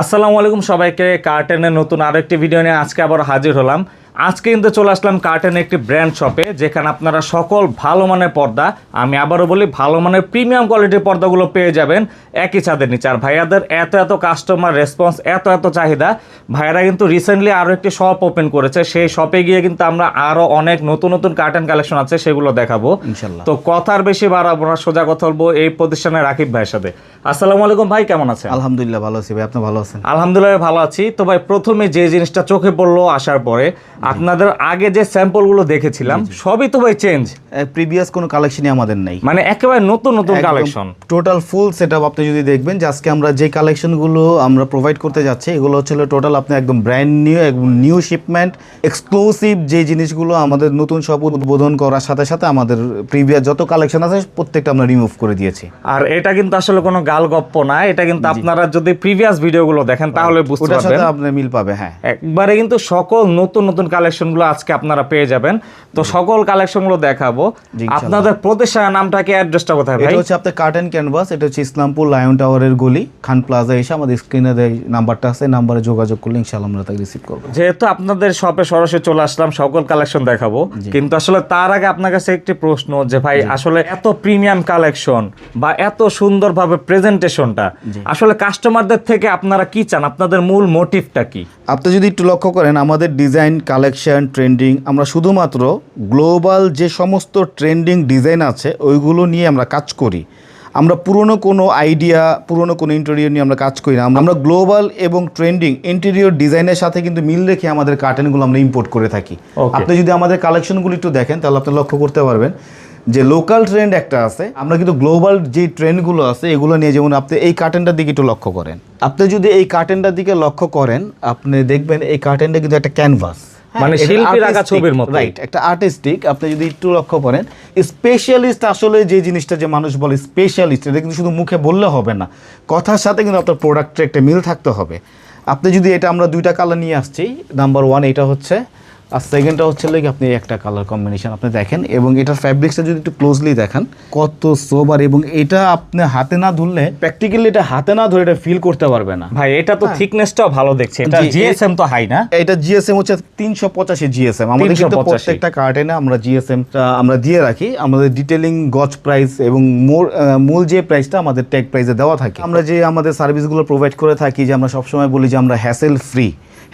আসসালামু আলাইকুম সবাইকে কার্টেনের নতুন আরেকটি ভিডিও নিয়ে আজকে আবার হাজির হলাম। আজকে কিন্তু চলে আসলাম কার্টেন একটি ব্র্যান্ড শপে যেখানে আপনারা সকল ভালো মানের পর্দা আমি আবারও বলি ভালো মানের প্রিমিয়াম কোয়ালিটির পর্দাগুলো পেয়ে যাবেন একই ছাদের নিচে। আর ভাইয়াদের এত এত কাস্টমার রেসপন্স এত এত চাহিদা ভাইয়ারা কিন্তু রিসেন্টলি আরও একটি শপ ওপেন করেছে। সেই শপে গিয়ে কিন্তু আমরা আরও অনেক নতুন নতুন কার্টেন কালেকশন আছে সেগুলো দেখাবো। তো কথার বেশি বাড়াবো না সোজা কথা বলব এই প্রতিষ্ঠানে রাকিব ভাইয়ের সাথে। আসসালামু আলাইকুম ভাই কেমন আছেন? আলহামদুলিল্লাহ ভালো আছি ভাই আপনি ভালো আছেন? আলহামদুলিল্লাহ ভালো আছি। তো ভাই প্রথমে যে জিনিসটা চোখে পড়ল আসার পরে আপনাদের আগে যে স্যাম্পলগুলো দেখেছিলাম সবই তো ভাই চেঞ্জ। প্রিভিয়াস কোনো কালেকশনই আমাদের নাই। মানে একেবারে নতুন নতুন collection. Total full set up আপনি যদি দেখবেন যে আজকে আমরা যে কালেকশনগুলো আমরা প্রোভাইড করতে যাচ্ছি এগুলো হচ্ছে টোটাল আপনি একদম ব্র্যান্ড নিউ একদম নিউ শিপমেন্ট এক্সক্লুসিভ যে জিনিসগুলো আমাদের নতুন সব উদ্বোধন করার সাথে সাথে আমাদের প্রিভিয়াস যত কালেকশন আছে প্রত্যেকটা আমরা রিমুভ করে দিয়েছি। আর এটা কিন্তু আসলে কোনো গাল গপ্প না এটা কিন্তু আপনারা যদি প্রিভিয়াস ভিডিওগুলো দেখেন তাহলে বুঝতে পারবেন সাথে আপনার মিল পাবে হ্যাঁ। একবারে কিন্তু সকল নতুন নতুন কালেকশনগুলো আজকে আপনারা পেয়ে যাবেন। তো সকল কালেকশনগুলো দেখাবো। আপনাদের প্রতিষ্ঠানের নামটা কি অ্যাড্রেসটা কোথায় ভাই? এটা হচ্ছে আপনার কার্টেন ক্যানভাস এটা হচ্ছে ইসলামপুর লায়ন টাওয়ারের গলি খান প্লাজা এসে আমাদের স্ক্রিনে নাম্বারটা আছে নাম্বারে যোগাযোগ করলে ইনশাআল্লাহ আমরা তাকে রিসিভ করব। যেহেতু আপনাদের শপে সরাসরি চলে আসলাম সকল কালেকশন দেখাবো। কিন্তু আসলে তার আগে আপনার কাছে একটি প্রশ্ন যে ভাই আসলে এত প্রিমিয়াম কালেকশন বা এত সুন্দরভাবে প্রেজেন্টেশনটা আসলে কাস্টমারদের থেকে আপনারা কি চান? আপনাদের মূল মোটিভটা কি? আপনি যদি একটু লক্ষ্য করেন আমাদের ডিজাইন কালেকশন ট্রেন্ডিং আমরা শুধুমাত্র গ্লোবাল যে সমস্ত ট্রেন্ডিং ডিজাইন আছে ওইগুলো নিয়ে আমরা কাজ করি। আমরা পুরনো কোনো আইডিয়া পুরনো কোনো ইন্টেরিয়র নিয়ে আমরা কাজ করি না। আমরা- আমরা গ্লোবাল এবং ট্রেন্ডিং ইন্টেরিয়র ডিজাইনের সাথে কিন্তু মিল রেখে আমাদের কার্টেনগুলো আমরা ইম্পোর্ট করে থাকি। আপনি যদি আমাদের কালেকশনগুলো একটু দেখেন তাহলে আপনি লক্ষ্য করতে পারবেন যে লোকাল ট্রেন্ড একটা আছে। আমরা কিন্তু গ্লোবাল যে ট্রেন্ডগুলো আছে এগুলো নিয়ে যেমন আপনি এই কার্টেনটার দিকে একটু লক্ষ্য করেন। আপনি যদি এই কার্টেনটার দিকে লক্ষ্য করেন আপনি দেখবেন এই কার্টেনটা কিন্তু একটা ক্যানভাস মানে শিল্পীর আঁকা ছবির মতো। রাইট একটা আর্টিস্টিক আপনি যদি একটু লক্ষ্য করেন স্পেশালিস্ট আসলে যে জিনিসটা যে মানুষ বলে স্পেশালিস্ট এটা কিন্তু শুধু মুখে বললে হবে না কথার সাথে কিন্তু আপনার প্রোডাক্টের একটা মিল থাকতে হবে আপনি যদি এটা আমরা দুইটা কালার নিয়ে আসছি নাম্বার ওয়ান এটা হচ্ছে আর সেকেন্ডটা হচ্ছে লাগে আপনি একটা কালার কম্বিনেশন আপনি দেখেন এবং এটার ফ্যাব্রিক্সটা যদি একটু ক্লোজলি দেখেন কত সোবার এবং এটা আপনি হাতে না ধরলে প্র্যাকটিক্যালি এটা হাতে না ধরে এটা ফিল করতে পারবে না। ভাই এটা তো থিকনেসটাও ভালো দেখছে। এটা হ্যাঁ। জিএসএম তো হাই না? এটা জিএসএম হচ্ছে তিনশো পঁচাশি জিএসএম আমাদের কিন্তু 385 প্রত্যেকটা কার্টেনে আমরা জিএসএম আমরা দিয়ে রাখি। আমাদের ডিটেলিং গজ প্রাইস এবং মোর মূল যে প্রাইসটা আমাদের ট্যাগ প্রাইসে দেওয়া থাকে। আমরা যে আমাদের সার্ভিসগুলো প্রোভাইড করে থাকি যে আমরা সবসময় বলি যে আমরা হ্যাসেল ফ্রি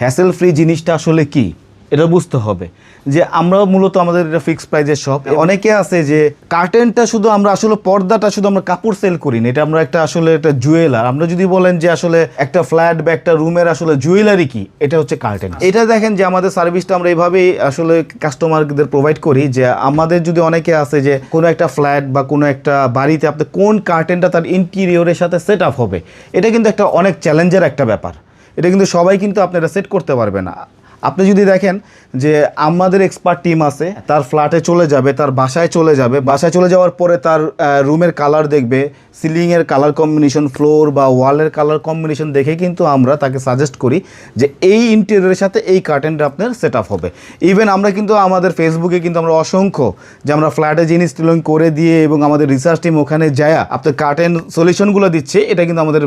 হ্যাসেল ফ্রি জিনিসটা আসলে কি? এটা বুঝতে হবে যে আমরা মূলত আমাদের এটা ফিক্স প্রাইজের শপ অনেকে আছে যে কার্টেনটা শুধু আমরা আসলে পর্দাটা শুধু আমরা কাপড় সেল করি না এটা আমরা একটা আসলে একটা জুয়েলার আমরা যদি বলেন যে আসলে একটা ফ্ল্যাট বা একটা রুমের আসলে জুয়েলারি কি, এটা হচ্ছে কার্টেন এটা দেখেন যে আমাদের সার্ভিসটা আমরা এইভাবেই আসলে কাস্টমারদের প্রোভাইড করি যে আমাদের যদি অনেকে আছে যে কোনো একটা ফ্ল্যাট বা কোনো একটা বাড়িতে আপনি কোন কার্টেনটা তার ইন্টিরিয়রের সাথে সেট আপ হবে, এটা কিন্তু একটা অনেক চ্যালেঞ্জের একটা ব্যাপার। এটা কিন্তু সবাই কিন্তু আপনারা সেট করতে পারবে না। আপনি যদি দেখেন যে আমাদের এক্সপার্ট টিম আছে তার ফ্ল্যাটে চলে যাবে তার বাসায় চলে যাবে বাসায় চলে যাওয়ার পরে তার রুমের কালার দেখবে সিলিংয়ের কালার কম্বিনেশন ফ্লোর বা ওয়ালের কালার কম্বিনেশন দেখে কিন্তু আমরা তাকে সাজেস্ট করি যে এই ইন্টেরিয়রের সাথে এই কার্টেনটা আপনার সেট আপ হবে। ইভেন আমরা কিন্তু আমাদের ফেসবুকে কিন্তু আমরা অসংখ্য যে আমরা ফ্ল্যাটে জিনিস তুলন করে দিয়ে এবং আমাদের রিসার্চ টিম ওখানে যায় আপনার কার্টেন সলিউশনগুলো দিচ্ছে এটা কিন্তু আমাদের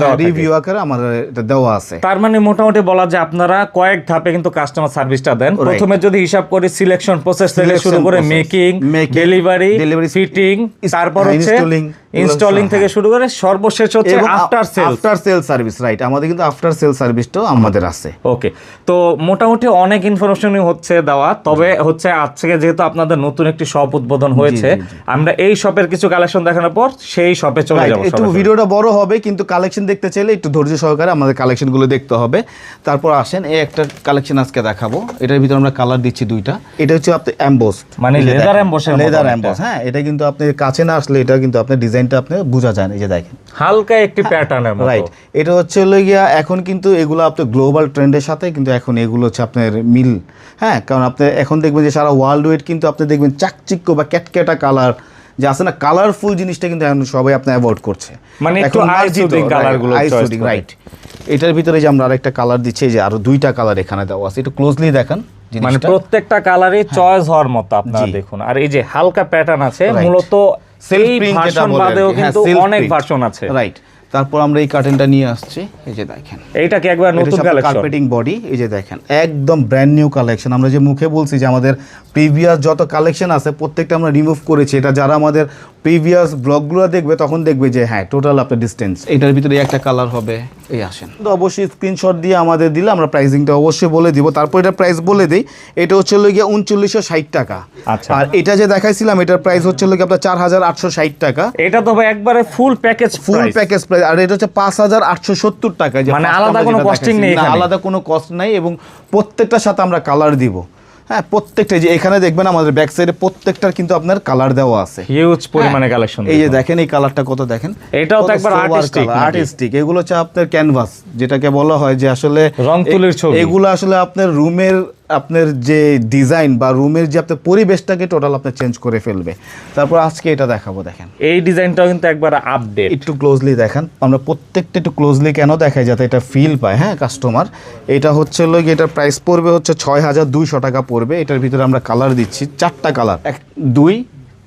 দেওয়া রিভিউ আকারে আমাদের এটা দেওয়া আছে। তার মানে মোটামুটি বলা যায় আপনারা কয়েক ধাপে কিন্তু কাস্টমার সার্ভিসটা দেন। প্রথমে যদি হিসাব করি সিলেকশন প্রসেস থেকে শুরু করে মেকিং ডেলিভারি ফিটিং তারপর হচ্ছে ইনস্টলিং থেকে শুরু করে সর্বশেষ হচ্ছে after sale after sale service right আমাদের কিন্তু আফটার সেল সার্ভিসটাও আমাদের আছে। ওকে তো মোটামুটি অনেক ইনফরমেশনই হচ্ছে দেওয়া তবে হচ্ছে আজকে যেহেতু আপনাদের নতুন একটি শপ উদ্বোধন হয়েছে আমরা এই শপের কিছু কালেকশন দেখানোর পর সেই শপে চলে যাব একটু ভিডিওটা বড় হবে কিন্তু কালেকশন দেখতে চাইলে একটু ধৈর্য সহকারে আমাদের কালেকশনগুলো দেখতে হবে। তারপর আসেন এই একটা কালেকশন আজকে দেখাবো। এটার ভিতরে আমরা কালার দিচ্ছি দুইটা। এটা হচ্ছে আপনি অ্যাম্বোস মানে লেদার মতো লেদার। অ্যাম্বোস হ্যাঁ এটা কিন্তু আপনি কাছে না আসলে এটা কিন্তু আপনার ডিজাইনটা আপনি বোঝা যায় এই যে দেখেন। হালকা একটি প্যাটার্নের মতো। রাইট এটা হচ্ছে হলো গিয়া এখন কিন্তু এগুলো আপনার গ্লোবাল ট্রেন্ডের সাথে কিন্তু এখন এগুলো হচ্ছে আপনার মিল। হ্যাঁ কারণ আপনি এখন দেখবেন যে সারা ওয়ার্ল্ড ওয়েড কিন্তু আপনি দেখবেন চাকচিক্য বা ক্যাটক্যাটা কালার যে আছে না কালারফুল জিনিসটা কিন্তু এখন সবাই আপনি অ্যাভয়েড করছে। মানে একটু eye suiting colour গুলো choice রাইট এটার ভিতরে যে আমরা আরেকটা কালার দিচ্ছি এই যে আরও দুইটা কালার এখানে দেওয়া আছে একটু ক্লোজলি দেখেন মানে প্রত্যেকটা কালারই চয়েস হওয়ার মতো আপনারা দেখুন। আর এই যে হালকা প্যাটার্ন আছে মূলত Self প্রিন্ট যেটা বলে বাদেও হ্যাঁ, কিন্তু অনেক ভার্সন আছে। রাইট তারপর আমরা এই কার্টেনটা নিয়ে আসছি। এই যে দেখেন। এইটা কি একবার নতুন কালেকশন কার্পেটিং বডি এই যে দেখেন একদম ব্র্যান্ড নিউ কালেকশন আমরা যে মুখে বলছি যে আমাদের প্রিভিয়াস যত কালেকশন আছে প্রত্যেকটা আমরা রিমুভ করেছি। এটা যারা আমাদের প্রিভিয়াস ব্লগগুলো দেখবে তখন দেখবে যে হ্যাঁ টোটাল আপনার ডিস্টেন্স এটার ভিতরে একটা কালার হবে। এই আসেন। তো অবশ্যই স্ক্রিনশট দিয়ে আমাদের দিলে আমরা প্রাইসিংটা অবশ্যই বলে দিব। তারপর এটা প্রাইস বলে দিই এটা হচ্ছে হলো গিয়ে উনচল্লিশশো ষাট টাকা। আচ্ছা। আর এটা যে দেখাইছিলাম এটার প্রাইস হচ্ছে হলো গিয়ে আপনার চার হাজার আটশো ষাট টাকা। এটা তো ভাই একবারে full package full package price আর এটা হচ্ছে পাঁচ হাজার আটশো সত্তর টাকা মানে আলাদা কোনো দেখাইছি। নেই আলাদা কোনো কস্ট নাই এবং প্রত্যেকটার সাথে আমরা কালার দিব হ্যাঁ প্রত্যেকটা যে এখানে দেখবেন আমাদের ব্যাক সাইডে প্রত্যেকটার কিন্তু আপনার কালার দেওয়া আছে হিউজ পরিমাণে কালেকশন এই যে দেখেন এই কালারটা কত দেখেন এটাও তো একবার নাকি? আর্টিস্টিক এগুলো হচ্ছে আপনার ক্যানভাস যেটাকে বলা হয় যে আসলে রং তুলির ছবি। এগুলো আসলে আপনার রুমের আপনার যে ডিজাইন বা রুমের যে আপনার পরিবেশটাকে টোটাল আপনার চেঞ্জ করে ফেলবে। তারপর আজকে এটা দেখাবো দেখেন। এই ডিজাইনটাও কিন্তু একবার আপডেট একটু ক্লোজলি দেখেন। আমরা প্রত্যেকটা একটু ক্লোজলি কেন দেখাই যাতে এটা ফিল পায় হ্যাঁ কাস্টমার এটা হচ্ছে হলো এটার প্রাইস পড়বে হচ্ছে ছয় হাজার দুইশো টাকা পড়বে। এটার ভিতরে আমরা কালার দিচ্ছি চারটা কালার এক দুই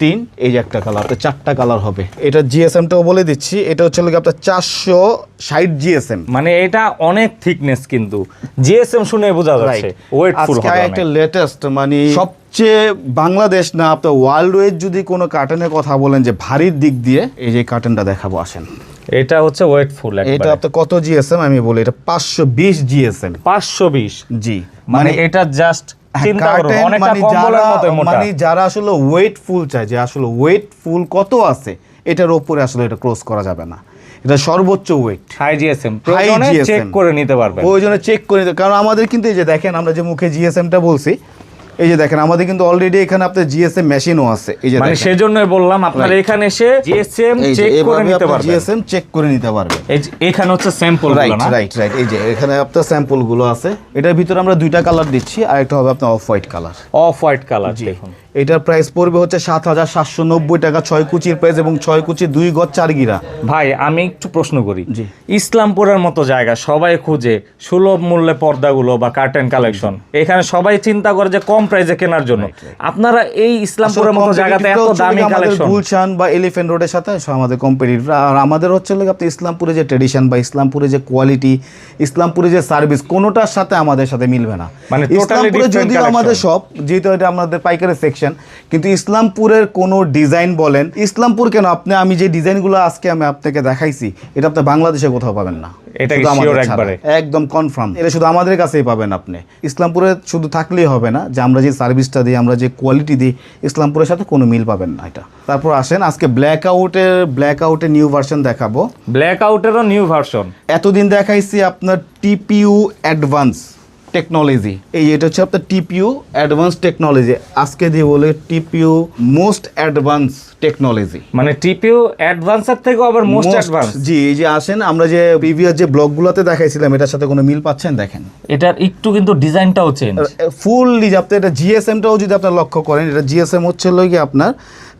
তিন এই যে একটা কালার তো চারটা কালার হবে। এটা জিএসএমটাও বলে দিচ্ছি এটা হচ্ছে হলো আপনার চারশো ষাট জিএসএম মানে এটা অনেক থিকনেস কিন্তু। জিএসএম শুনে বোঝা যাচ্ছে ওয়েটফুল আজকে হবে একটা লেটেস্ট মানে সবচেয়ে বাংলাদেশ না আপনার ওয়ার্ল্ড ওয়েজ যদি কোনো কার্টনের কথা বলেন যে ভারীর দিক দিয়ে এই যে কার্টনটা দেখাবো আসেন। এটা হচ্ছে ওয়েটফুল এটা আপনার কত জিএসএম আমি বলি এটা পাঁচশো বিশ জিএসএম পাঁচশো বিশ। জি। মানে এটা জাস্ট চিন্তা করুন অনেকটা মানে কম্বলের যারা- মতো মোটা। মানে যারা আসলে ওয়েট ফুল চায় যে আসলে ওয়েট ফুল কত আছে এটার উপরে আসলে এটা ক্লোজ করা যাবে না। এটা সর্বোচ্চ ওয়েট হাই জিএসএম প্রয়োজনে চেক করে নিতে পারবেন। প্রয়োজনে চেক করে নিতে কারণ আমাদের কিন্তু এই যে দেখেন আমরা যে মুখে জিএসএমটা বলছি এই যে দেখেন আমাদের কিন্তু অলরেডি এখানে আপনার জিএসএম মেশিনও আছে। এই যে মানে। সেজন্যই বললাম আপনারা এখানে এসে জিএসএম চেক করে নিতে পারবেন। জিএসএম চেক করে নিতে পারবেন। এখানে হচ্ছে স্যাম্পল রাইট রাইট রাইট এই যে এখানে আপনার স্যাম্পলগুলো আছে। এটার ভিতরে আমরা দুইটা কালার দিচ্ছি আর একটা হবে আপনার off white colour off white colour দেখুন। এটার প্রাইস পড়বে হচ্ছে সাত হাজার সাতশো নব্বই টাকা ছয় কুচির প্রাইস এবং ছয় কুচি দুই গজ চার গিরা। ভাই আমি একটু প্রশ্ন করি। ইসলামপুরের মতো জায়গা সবাই খুঁজে সুলভ মূল্যে পর্দাগুলো বা কার্টেন কালেকশন এখানে সবাই চিন্তা করে যে কম প্রাইসে কেনার জন্য। আপনারা এই ইসলামপুরের মতো জায়গাতে এত দামি কালেকশন গুলশান বা এলিফেন্ট রোডের সাথে আমাদের কম্পিটিটিভ আর আমাদের হচ্ছে আপনি ইসলামপুরে যে ট্রেডিশন বা ইসলামপুরে যে কোয়ালিটি ইসলামপুরে যে সার্ভিস কোনোটার সাথে আমাদের সাথে মিলবে না। মানে ইসলামপুরে যদিও আমাদের সব যেহেতু এটা আমাদের পাইকারি সেকশন কিন্তু ইসলামপুরের কোনো ডিজাইন বলেন ইসলামপুর কেন? আপনি আমি যে ডিজাইনগুলো আজকে আমি আপনাকে দেখাইছি এটা আপনি বাংলাদেশে কোথাও পাবেন না। এটা। একবারে? একদম কনফার্ম এটা শুধু আমাদের কাছেই পাবেন আপনি। ইসলামপুরে শুধু থাকলেই হবে না যে আমরা যে সার্ভিসটা দিই আমরা যে কোয়ালিটি দিই ইসলামপুরের সাথে কোনো মিল পাবেন না এটা। তারপর আসেন আজকে ব্ল্যাক আউটের ব্ল্যাক আউটের নিউ ভার্সন দেখাবো। ব্ল্যাক আউটেরও নিউ ভার্সন এতদিন দেখাইছি আপনার টিপিইউ অ্যাডভান্স টেকনোলজি এই এটা হচ্ছে আপনার টিপিইউ অ্যাডভান্স টেকনোলজি আজকে দিয়ে বলে টিপিইউ মোস্ট অ্যাডভান্স টেকনোলজি মানে টিপিউ অ্যাডভান্সের থেকেও আবার মোস্ট অ্যাডভান্স জি এই যে আসেন আমরা যে প্রিভিয়াস যে ব্লগগুলোতে দেখাইছিলাম এটার সাথে কোনো মিল পাচ্ছেন? দেখেন। এটার একটু কিন্তু ডিজাইনটাও চেঞ্জ ফুললি আপনি এটা জিএসএমটাও যদি আপনার লক্ষ্য করেন এটা জিএসএম হচ্ছে হলো গিয়ে আপনার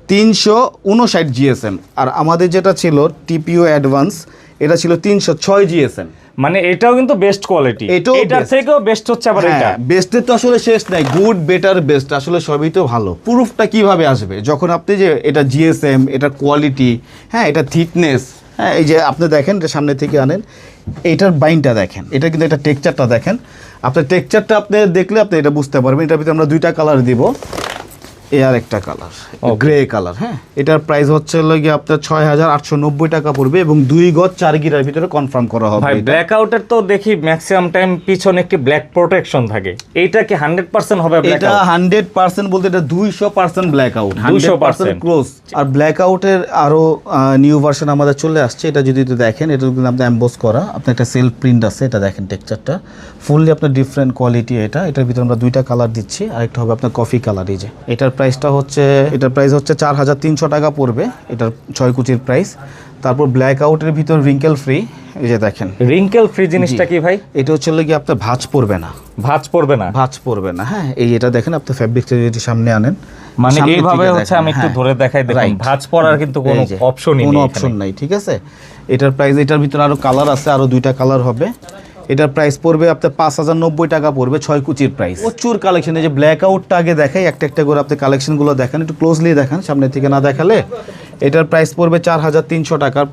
তিনশো উনষাট জিএসএম আর আমাদের যেটা ছিল টিপিও অ্যাডভান্স এটা ছিল তিনশো ছয় জিএসএম মানে এটাও কিন্তু বেস্ট কোয়ালিটি এটাও এটার থেকেও বেস্ট হচ্ছে আবার এটা। হ্যাঁ বেস্টের তো আসলে শেষ নাই। গুড বেটার বেস্ট আসলে সবই তো ভালো। প্রুফটা কীভাবে আসবে? যখন আপনি যে এটা জিএসএম এটা কোয়ালিটি হ্যাঁ এটা থিকনেস হ্যাঁ এই যে আপনি দেখেন এটা সামনে থেকে আনেন এইটার বাইনটা দেখেন। এটা কিন্তু এটা টেক্সচারটা দেখেন। আপনার টেক্সচারটা আপনি দেখলে আপনি এটা বুঝতে পারবেন। এটার ভিতরে আমরা দুইটা কালার দিব। এ আর একটা কালার গ্রে কালার হ্যাঁ? এটার প্রাইস হচ্ছে হলো গিয়ে আপনার ছয় হাজার আটশো নব্বই টাকা পড়বে এবং দুই গজ চার গিরার ভিতরে কনফার্ম করা হবে ভাই ব্ল্যাক আউটের তো দেখি ম্যাক্সিমাম টাইম পিছনে একটি ব্ল্যাক প্রোটেকশন থাকে। এইটা কি হান্ড্রেড পার্সেন্ট হবে এটা হান্ড্রেড পার্সেন্ট বলতে এটা দুইশো percent black out hundred percent close আর ব্ল্যাক আউটের আরও নিউ ভার্সন আমাদের চলে আসছে এটা যদি একটু দেখেন এটা কিন্তু আপনার অ্যাম্বোস করা। আপনার একটা সেলফ প্রিন্ট আছে এটা দেখেন টেক্সচারটা ফুললি আপনার ডিফারেন্ট কোয়ালিটি এটা। এটার ভিতরে আমরা দুইটা কালার দিচ্ছি আরেকটা হবে আপনার কফি কালার এই যে। এটার প্রাইসটা হচ্ছে এটার প্রাইস হচ্ছে চার হাজার তিনশো টাকা পড়বে এটার ছয় কুচির প্রাইস তারপর ব্ল্যাক আউটের ভিতর রিঙ্কেল ফ্রি এই যে দেখেন। রিঙ্কেল ফ্রি জিনিসটা কি ভাই? এটা হচ্ছে গিয়ে আপনার ভাঁজ পড়বে না। ভাঁজ পড়বে না? ভাঁজ পড়বে না হ্যাঁ। এই এটা দেখেন আপনি ফ্যাব্রিকটা যদি সামনে আনেন মানে এইভাবে হচ্ছে আমি একটু হ্যাঁ, ধরে দেখাই দেখুন। ভাঁজ পড়ার কিন্তু কোনো অপশনই কোনো অপশন নাই ঠিক আছে? এটার প্রাইস এটার ভিতরে আরও কালার আছে আরও দুইটা কালার হবে। এটার প্রাইস পড়বে আপনার পাঁচ হাজার নব্বই টাকা পড়বে ছয় কুচির প্রাইস প্রচুর কালেকশন এই যে ব্ল্যাক আউটটা আগে দেখাই একটা একটা করে আপনি কালেকশনগুলো দেখেন, একটু ক্লোজলি দেখান, সামনে থেকে না দেখালে এটার প্রাইস পড়বে চার হাজার তিনশো টাকার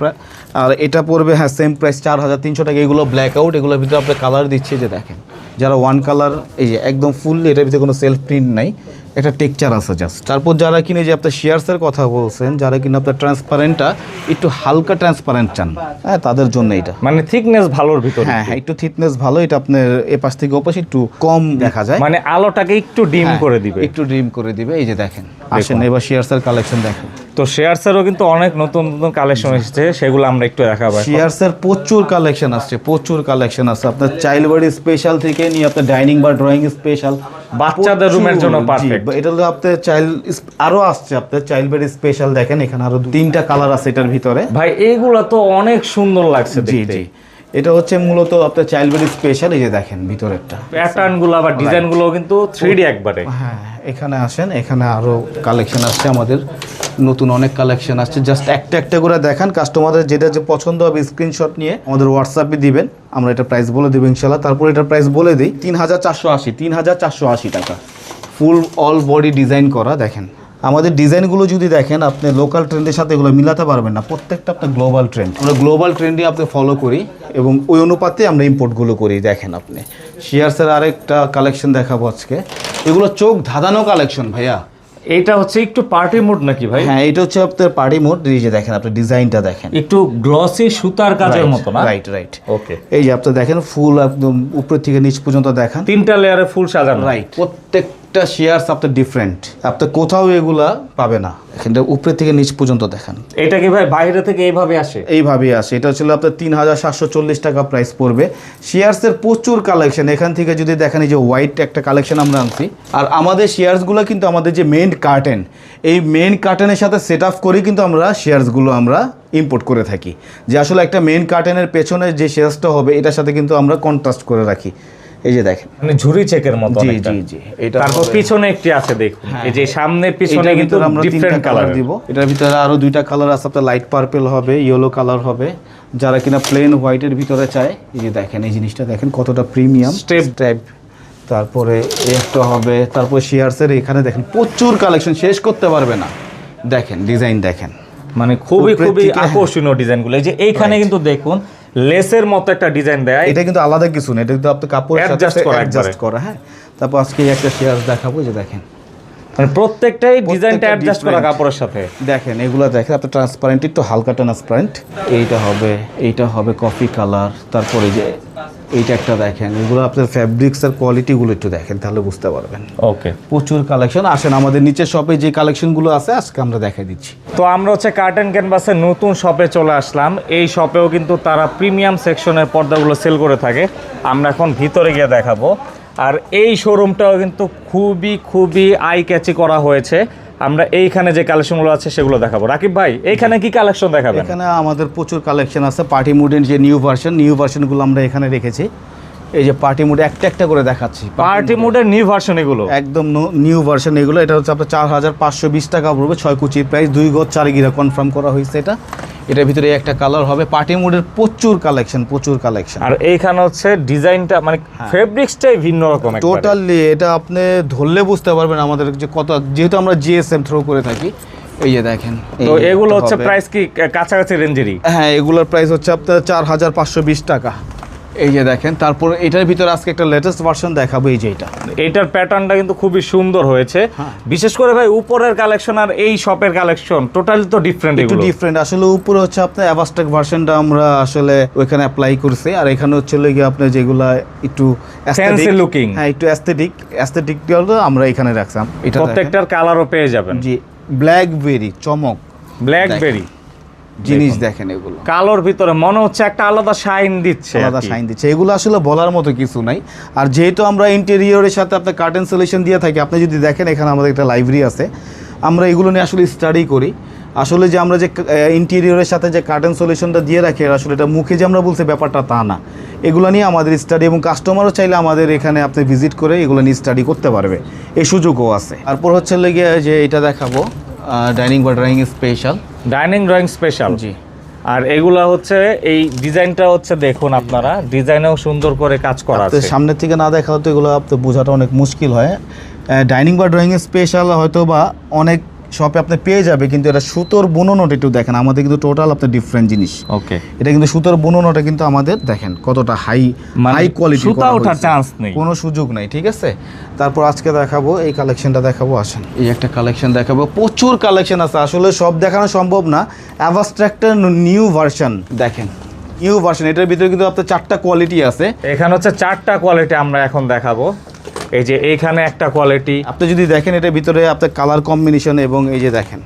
আর এটা পড়বে হ্যাঁ সেম প্রাইস চার হাজার তিনশো টাকা। এগুলো ব্ল্যাক আউট এগুলোর ভিতরে আপনি কালার দিচ্ছে যে দেখেন। যারা ওয়ান কালার এই যে একদম ফুল এটার ভিতরে কোনো সেলফ প্রিন্ট নাই। একটা টেকচার আছে জাস্ট তারপর যারা কিনে যে আপনার শেয়ারসের কথা বলছেন যারা কিনে আপনার ট্রান্সপারেন্টটা একটু হালকা ট্রান্সপারেন্ট চান। হ্যাঁ তাদের জন্য এটা। মানে থিকনেস ভালোর ভিতরে। হ্যাঁ হ্যাঁ একটু থিকনেস ভালো এটা আপনার এ পাশ থেকে ওপাশে একটু কম দেখা যায়। মানে আলোটাকে একটু ডিম হ্যাঁ, করে দিবে। একটু ডিম করে দিবে। এই যে দেখেন আসেন এবার শেয়ারসের কালেকশন দেখেন। তো শেয়ারসেরও কিন্তু অনেক নতুন নতুন কালেকশন এসেছে সেগুলো আমরা একটু দেখাবো। শেয়ারসের প্রচুর কালেকশন আসছে প্রচুর কালেকশন আছে আপনার চাইল্ড বাড়ি স্পেশাল থেকে নিয়ে আপনার ডাইনিং বা ড্রয়িং স্পেশাল বাচ্চাদের রুমের জন্য perfect। এটা তো আপনার চাইল্ড আরও আসছে আপনার চাইল্ড বেড স্পেশাল দেখেন এখানে আরও তিনটা কালার আছে এটার ভিতরে। ভাই এগুলো তো অনেক সুন্দর লাগছে জি দেখতে। জি। এটা হচ্ছে মূলত আপনার চাইল্ড বেড স্পেশাল এই যে দেখেন ভিতরেরটা। প্যাটার্নগুলো বা ডিজাইনগুলো কিন্তু থ্রি ডি একবারে। হ্যাঁ এখানে আসেন এখানে আরও কালেকশন আসছে আমাদের। নতুন অনেক কালেকশন আসছে। জাস্ট একটা একটা করে দেখান কাস্টমারদের যেটা যে পছন্দ হবে স্ক্রিনশট নিয়ে আমাদের হোয়াটসঅ্যাপে দিবেন। আমরা এটা প্রাইস বলে দেবো ইনশাল্লাহ তারপর এটা প্রাইস বলে দিই তিন হাজার চারশো আশি তিন হাজার চারশো আশি টাকা। ফুল অল বডি ডিজাইন করা দেখেন। আমাদের ডিজাইনগুলো যদি দেখেন আপনি লোকাল ট্রেন্ডের সাথে এগুলো মিলাতে পারবেন না। প্রত্যেকটা আপনার গ্লোবাল ট্রেন্ড আমরা গ্লোবাল ট্রেন্ডে আপনি ফলো করি এবং ওই অনুপাতে আমরা ইম্পোর্টগুলো করি দেখেন আপনি। শেয়ারসের আরেকটা কালেকশন দেখাবো আজকে। এগুলো চোখ ধাঁধানো কালেকশন ভাইয়া। এটা হচ্ছে একটু পার্টি মোড নাকি ভাই? হ্যাঁ এটা হচ্ছে আপনার পার্টি মোড এই যে দেখেন আপনি ডিজাইনটা দেখেন। একটু গ্লসি সুতার কাজের মতো না? রাইট রাইট ওকে এই যে আপনি দেখেন ফুল একদম উপর থেকে নিচ পর্যন্ত দেখান। তিনটা লেয়ারে ফুল সাজানো। রাইট প্রত্যেকটা শেয়ারস আপনার ডিফারেন্ট আপনি কোথাও এগুলা পাবে না। এখানটা উপরে থেকে নিচ পর্যন্ত দেখান। এটা কি ভাই বাইরে থেকে এইভাবে আসে? এইভাবেই আসে। এটা ছিল আপনার তিন হাজার সাতশো চল্লিশ টাকা প্রাইস পড়বে। শেয়ারসের প্রচুর কালেকশন এখান থেকে যদি দেখেন এই যে হোয়াইট একটা কালেকশন আমরা আনছি। আর আমাদের শেয়ারসগুলো কিন্তু আমাদের যে মেন কার্টেন এই মেন কার্টেনের সাথে সেট আপ করেই কিন্তু আমরা শেয়ারসগুলো আমরা ইম্পোর্ট করে থাকি। যে আসলে একটা মেন কার্টেনের পেছনে যে শেয়ারসটা হবে এটার সাথে কিন্তু আমরা কন্ট্রাস্ট করে রাখি। এই যে দেখেন। মানে ঝুরি চেকের মতো জি জি জি এটা তারপর পিছনে একটি আছে দেখুন। এই যে সামনে পিছনে কিন্তু আমরা ডিফারেন্ট কালার দিব। এটার ভিতরে আরও দুইটা কালার আছে আপনার লাইট পার্পল হবে ইয়েলো কালার হবে। যারা কিনা প্লেন হোয়াইটের ভিতরে চায় এই যে দেখেন এই জিনিসটা দেখেন কতটা প্রিমিয়াম স্টেপ টাইপ তারপরে একটা হবে তারপর শেয়ারসের এখানে দেখেন প্রচুর কালেকশন শেষ করতে পারবে না। দেখেন ডিজাইন দেখেন। মানে খুবই খুবই আকর্ষণীয় ডিজাইনগুলো এই যে এইখানে কিন্তু দেখুন লেসের মতো একটা ডিজাইন দেয়। এটা কিন্তু আলাদা কিছু না এটা কিন্তু আপনি কাপড়ের সাথে Adjust করা অ্যাডজাস্ট। করা হ্যাঁ? তারপর আজকে একটা শেয়ার দেখাবো যে দেখেন। মানে প্রত্যেকটাই ডিজাইনটা অ্যাডজাস্ট করা কাপড়ের সাথে। দেখেন এগুলো দেখেন আপনি ট্রান্সপারেন্ট একটু হালকা ট্রান্সপারেন্ট এইটা হবে এইটা হবে কফি কালার তারপরে যে এইটা একটা দেখেন এগুলো আপনার ফ্যাব্রিক্সের কোয়ালিটিগুলো একটু দেখেন তাহলে বুঝতে পারবেন। ওকে প্রচুর কালেকশন আসেন আমাদের নিচের শপে যে কালেকশনগুলো আছে আজকে আমরা দেখাই দিচ্ছি। তো আমরা হচ্ছে কার্টেন ক্যানভাসের নতুন শপে চলে আসলাম। এই শপেও কিন্তু তারা প্রিমিয়াম সেকশনের পর্দাগুলো সেল করে থাকে। আমরা এখন ভিতরে গিয়ে দেখাবো। আর এই শোরুমটাও কিন্তু খুবই খুবই আই ক্যাচি করা হয়েছে। আমরা এইখানে যে কালেকশনগুলো আছে সেগুলো দেখাবো। রাকিব ভাই এইখানে কি কালেকশন দেখাবেন? এখানে আমাদের প্রচুর কালেকশন আছে। পার্টি মুডের যে নিউ ভার্সন নিউ ভার্সনগুলো আমরা এখানে রেখেছি। এই যে পার্টি মুডে একটা একটা করে দেখাচ্ছি। পার্টি মুডের নিউ ভার্সন এগুলো? একদম নিউ ভার্সন এগুলো। এটা হচ্ছে আপনার চার হাজার পাঁচশো বিশ টাকা পড়বে ছয় কুচির প্রাইস দুই গজ চার গিরা কনফার্ম করা হয়েছে এটা। এটার ভিতরে একটা কালার হবে পার্টি মোডের প্রচুর কালেকশন প্রচুর কালেকশন আর এইখানে হচ্ছে ডিজাইনটা মানে ফেব্রিক্সটাই ভিন্ন রকম টোটালি এটা আপনি ধরলে বুঝতে পারবেন আমাদের যে কত যেহেতু আমরা জিএসএম থ্রো করে থাকি এই যে দেখেন তো এগুলো হচ্ছে প্রাইস কি কাছাকাছি রেঞ্জেরই হ্যাঁ এগুলোর প্রাইস হচ্ছে আপনার চার হাজার পাঁচশো বিশ টাকা। এই যে দেখেন তারপর এটার ভিতরে আজকে একটা লেটেস্ট ভার্সন দেখাবো এই যে এটা। এইটার প্যাটার্নটা কিন্তু খুবই সুন্দর হয়েছে। হ্যাঁ। বিশেষ করে ভাই উপরের কালেকশন আর এই শপের কালেকশন টোটালি তো ডিফারেন্ট একটু ডিফারেন্ট আসলে উপরে হচ্ছে আপনার অ্যাভাস্টেক ভার্সনটা আমরা আসলে ওইখানে অ্যাপ্লাই করছি আর এখানে হচ্ছে গিয়ে আপনার যেগুলা একটু Fancy looking। হ্যাঁ একটু অ্যাস্থেটিক অ্যাস্থেটিক আমরা এখানে রাখলাম এটা। প্রত্যেকটার কালারও পেয়ে যাবেন। জি ব্ল্যাকবেরি চমক। ব্ল্যাকবেরি জিনিস দেখেন এগুলো। কালোর ভিতরে মনে হচ্ছে একটা আলাদা শাইন দিচ্ছে আলাদা কি। সাইন দিচ্ছে। এগুলো আসলে বলার মতো কিছু নাই। আর যেহেতু আমরা ইন্টেরিয়রের সাথে আপনার কার্টেন সলিউশন দিয়ে থাকি আপনি যদি দেখেন এখানে আমাদের একটা লাইব্রেরি আছে আমরা এগুলো নিয়ে আসলে স্টাডি করি। আসলে যে আমরা যে ইন্টেরিয়রের সাথে যে কার্টেন সলিউশনটা দিয়ে রাখি আসলে এটা মুখে যে আমরা বলছি ব্যাপারটা তা না। এগুলো নিয়ে আমাদের স্টাডি এবং কাস্টমারও চাইলে আমাদের এখানে আপনি ভিজিট করে এগুলো নিয়ে স্টাডি করতে পারবে। এই সুযোগও আছে। তারপর হচ্ছে লেগে যে এটা দেখাবো। ডাইনিং বা drawing special dining drawing special জি। আর এগুলা হচ্ছে এই ডিজাইনটা হচ্ছে দেখুন আপনারা ডিজাইনেও সুন্দর করে কাজ করা আছে। সামনের থেকে না দেখা তো এগুলো আপনার বোঝাটা অনেক মুশকিল হয়। ডাইনিং বা ড্রয়িং স্পেশাল হয়তো বা অনেক শপে আপনি পেয়ে যাবে কিন্তু এটা সুতোর বুননোটা একটু দেখেন। আমাদের কিন্তু টোটাল আপনার ডিফারেন্ট জিনিস। ওকে এটা কিন্তু সুতোর বুননোটা কিন্তু আমাদের দেখেন কতটা হাই হাই কোয়ালিটি সুতা ওঠার চান্স নেই। কোনো সুযোগ নাই ঠিক আছে? তারপর আজকে দেখাবো এই কালেকশনটা দেখাবো আসেন। এই একটা কালেকশন দেখাবো। প্রচুর কালেকশন আছে। আসলে সব দেখানো সম্ভব না। অ্যাভাস্ট্রাক্টের নিউ ভার্সন দেখেন। নিউ ভার্সন এটার ভিতরে কিন্তু আপনার চারটা কোয়ালিটি আছে। এখানে হচ্ছে চারটা কোয়ালিটি আমরা এখন দেখাবো। এই যে এইখানে একটা কোয়ালিটি আপনি যদি দেখেন এটা ভিতরে আপনার কালার কম্বিনেশন এবং এই যে দেখেন।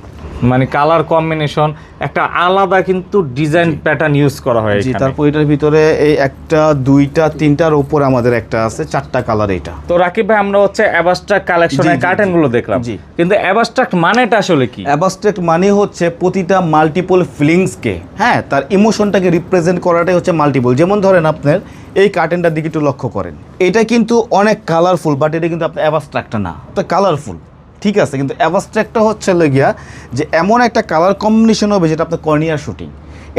মানে কালার কম্বিনেশন একটা আলাদা কিন্তু ডিজাইন প্যাটার্ন ইউজ করা হয় জি তারপর এটার ভিতরে এই একটা দুইটা তিনটার উপর আমাদের একটা আছে চারটা কালার এটা। তো রাকিব ভাই আমরা হচ্ছে অ্যাবাস্ট্রাক্ট কালেকশনের কার্টেনগুলো দেখলাম। জি। কিন্তু অ্যাবাস্ট্রাক্ট মানেটা আসলে কি? অ্যাবাস্ট্রাক্ট মানে হচ্ছে প্রতিটা মাল্টিপল ফিলিংসকে হ্যাঁ তার ইমোশনটাকে রিপ্রেজেন্ট করাটাই হচ্ছে মাল্টিপল যেমন ধরেন আপনার এই কার্টেনটার দিকে একটু লক্ষ্য করেন। এটা কিন্তু অনেক কালারফুল বাট এটা কিন্তু আপনার অ্যাবাস্ট্রাক্টটা না। তো কালারফুল ঠিক আছে কিন্তু অ্যাভাস্ট্রাক্টটা হচ্ছে লেগিয়া যে এমন একটা কালার কম্বিনেশন হবে যেটা আপনার কর্নিয়ার শুটিং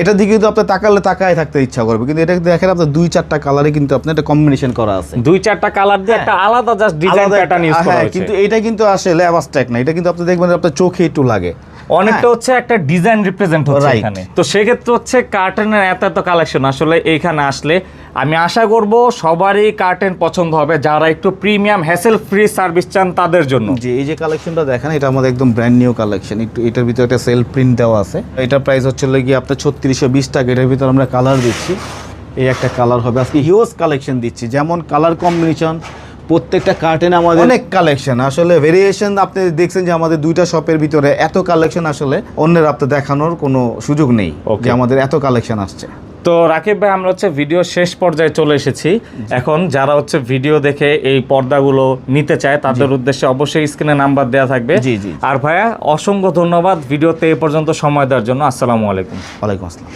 এটার দিকে কিন্তু আপনার তাকালে তাকায় থাকতে ইচ্ছা করবে কিন্তু এটা দেখেন আপনার দুই চারটা কালারে কিন্তু আপনি একটা কম্বিনেশন করা আছে। দুই চারটা কালার দিয়ে একটা আলাদা জাস্ট ডিজাইন প্যাটার্ন ইউজ করা হ্যাঁ, হয়েছে। কিন্তু এটা কিন্তু আসলে অ্যাভাস্ট্রাক্ট না এটা কিন্তু আপনি দেখবেন আপনার চোখে একটু লাগে। অনেকটা হচ্ছে একটা ডিজাইন রিপ্রেজেন্ট হচ্ছে. এখানে। তো সেক্ষেত্রে হচ্ছে কার্টেনের এত এত কালেকশন আসলে এইখানে আসলে আমি আশা করব সবারই কার্টেন পছন্দ হবে যারা একটু প্রিমিয়াম হ্যাসেল ফ্রি সার্ভিস চান তাদের জন্য। যে এই যে কালেকশনটা দেখেন এটা আমাদের একদম ব্র্যান্ড নিউ কালেকশন একটু এটার ভিতরে একটা সেল প্রিন্ট দেওয়া আছে। এটার প্রাইস হচ্ছে গিয়ে আপনার ছত্রিশশো বিশ টাকা। এটার ভিতরে আমরা কালার দিচ্ছি। এই একটা কালার হবে। আজকে হিউজ কালেকশন দিচ্ছি। যেমন কালার কম্বিনেশন প্রত্যেকটা কার্টেনে আমাদের অনেক কালেকশন আসলে ভেরিয়েশন আপনি দেখছেন যে আমাদের দুইটা শপের ভিতরে এত কালেকশন আসলে অন্যের আপনি দেখানোর কোনো সুযোগ নেই. যে আমাদের এত কালেকশন আসছে। তো রাকিব ভাই আমরা হচ্ছে ভিডিও শেষ পর্যায়ে চলে এসেছি। এখন যারা হচ্ছে ভিডিও দেখে এই পর্দাগুলো নিতে চায় তাদের উদ্দেশ্যে অবশ্যই স্ক্রিনে নাম্বার দেওয়া থাকবে। জি, জি। আর ভাইয়া অসংখ্য ধন্যবাদ ভিডিওতে এই পর্যন্ত সময় দেওয়ার জন্য। আসসালামু আলাইকুম। ওয়ালাইকুম আসসালাম।